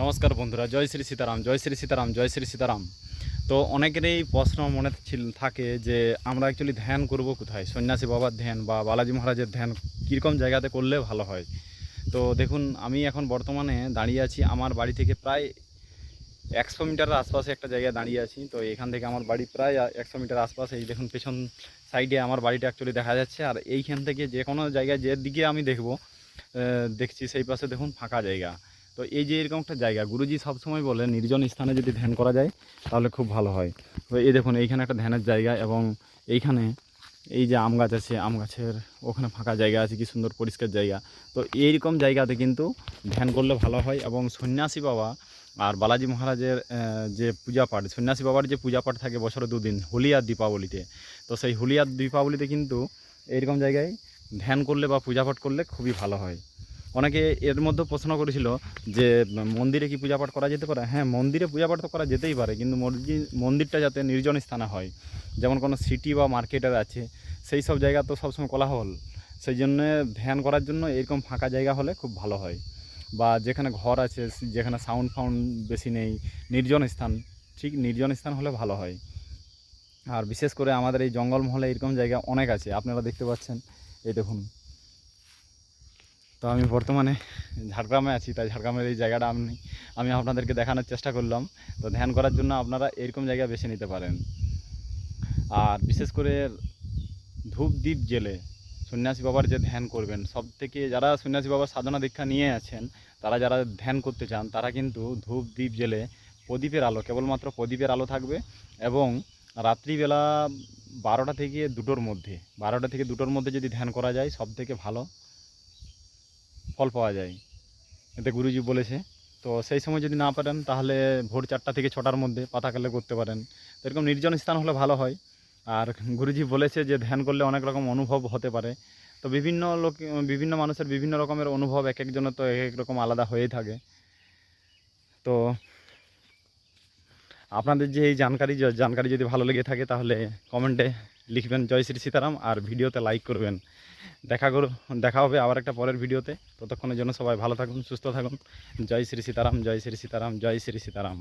নমস্কার বন্ধুরা, জয় শ্রী সীতারাম, জয় শ্রী সীতারাম, জয় শ্রী সীতারাম। তো অনেকেরই প্রশ্ন মনে থাকে যে, আমরা অ্যাকচুয়ালি ধ্যান করব কোথায়? সন্ন্যাসী বাবার ধ্যান বা বালাজি মহারাজের ধ্যান কীরকম জায়গাতে করলে ভালো হয়? তো দেখুন, আমি এখন বর্তমানে দাঁড়িয়ে আছি আমার বাড়ি থেকে প্রায় একশো মিটারের আশপাশে একটা জায়গায় দাঁড়িয়ে আছি। তো এখান থেকে আমার বাড়ি প্রায় একশো মিটার আশপাশে। এই দেখুন, পেছন সাইডে আমার বাড়িটা অ্যাকচুয়ালি দেখা যাচ্ছে। আর এইখান থেকে যে কোনো জায়গায় যে দিকে আমি দেখব দেখছি সেই পাশে দেখুন ফাঁকা জায়গা। তো এই যে এরকম একটা জায়গা, গুরুজি সবসময় বলে নির্জন স্থানে যদি ধ্যান করা যায়, তাহলে খুব ভালো হয়। তো এই দেখুন, এইখানে একটা ধ্যানের জায়গা এবং এইখানে এই যে আম গাছ আছে, আম গাছের ওখানে ফাঁকা জায়গা আছে, কি সুন্দর পরিষ্কার জায়গা। তো এইরকম জায়গাতে কিন্তু ধ্যান করলে ভালো হয় এবং সন্ন্যাসী বাবা আর বালাজি মহারাজের যে পূজা পাঠ, সন্ন্যাসী বাবার যে পূজা পাঠ থাকে বছরে দুদিন, হোলি আর দীপাবলিতে। তো সেই হোলি আর দীপাবলিতে কিন্তু এইরকম জায়গায় ধ্যান করলে বা পূজা পাঠ করলে খুবই ভালো হয়। অনেকে এর মধ্যে প্রশ্ন করেছিল যে, মন্দিরে কি পূজা পাঠ করা যেতে পারে? হ্যাঁ মন্দিরে পূজা পাঠ তো করা যেতেই পারে, কিন্তু মন্দিরটা যাতে নির্জন স্থানে হয়, যেমন কোনো সিটি বা মার্কেটার আছে, সেই সব জায়গা তো সবসময় কোলাহল। সেই জন্য ধ্যান করার জন্য এরকম ফাঁকা জায়গা হলে খুব ভালো হয়। বা যেখানে ঘর আছে, যেখানে সাউন্ড ফাউন্ড বেশি নেই, নির্জন স্থান, ঠিক নির্জন স্থান হলে ভালো হয়। আর বিশেষ করে আমাদের এই জঙ্গলমহলে এরকম জায়গা অনেক আছে, আপনারা দেখতে পাচ্ছেন, এই দেখুন। তো আমি বর্তমানে ঝাড়গ্রামে আছি, তাই ঝাড়গ্রামের এই জায়গাটা আমি আমি আপনাদেরকে দেখানোর চেষ্টা করলাম। তো ধ্যান করার জন্য আপনারা এরকম জায়গা বেছে নিতে পারেন। আর বিশেষ করে ধূপ দ্বীপ জেলে সন্ন্যাসী বাবার যে ধ্যান করবেন সব থেকে যারা সন্ন্যাসী বাবার সাধনা দীক্ষা নিয়ে আছেন, তারা যারা ধ্যান করতে চান, তারা কিন্তু ধূপ দ্বীপ জেলে প্রদীপের আলো, কেবলমাত্র প্রদীপের আলো থাকবে এবং রাত্রিবেলা বারোটা থেকে দুটোর মধ্যে, বারোটা থেকে দুটোর মধ্যে যদি ধ্যান করা যায় সব থেকে ভালো। ফল পাওয়া যায়, এতে গুরুজি বলেছে। তো সেই সময় যদি না পারেন, তাহলে ভোর চারটা থেকে ছটার মধ্যে পাতাকালে করতে পারেন। তো এরকম নির্জন স্থান হলে ভালো হয়। আর গুরুজি বলেছে যে, ধ্যান করলে অনেক রকম অনুভব হতে পারে। তো বিভিন্ন লোক, বিভিন্ন মানুষের বিভিন্ন রকমের অনুভব এক একজনের তো এক এক রকম আলাদা হয়েই থাকে। তো আপনাদের যে এই জানকারি জানকারি যদি ভালো লেগে থাকে, তাহলে কমেন্টে লিখবেন জয় শ্রী সীতারাম। আর ভিডিওতে লাইক করবেন। দেখা করুন, দেখা হবে আবার একটা পরের ভিডিওতে। ততক্ষণের জন্য সবাই ভালো থাকুন, সুস্থ থাকুন। জয় শ্রী সীতারাম, জয় শ্রী সীতারাম, জয় শ্রী সীতারাম।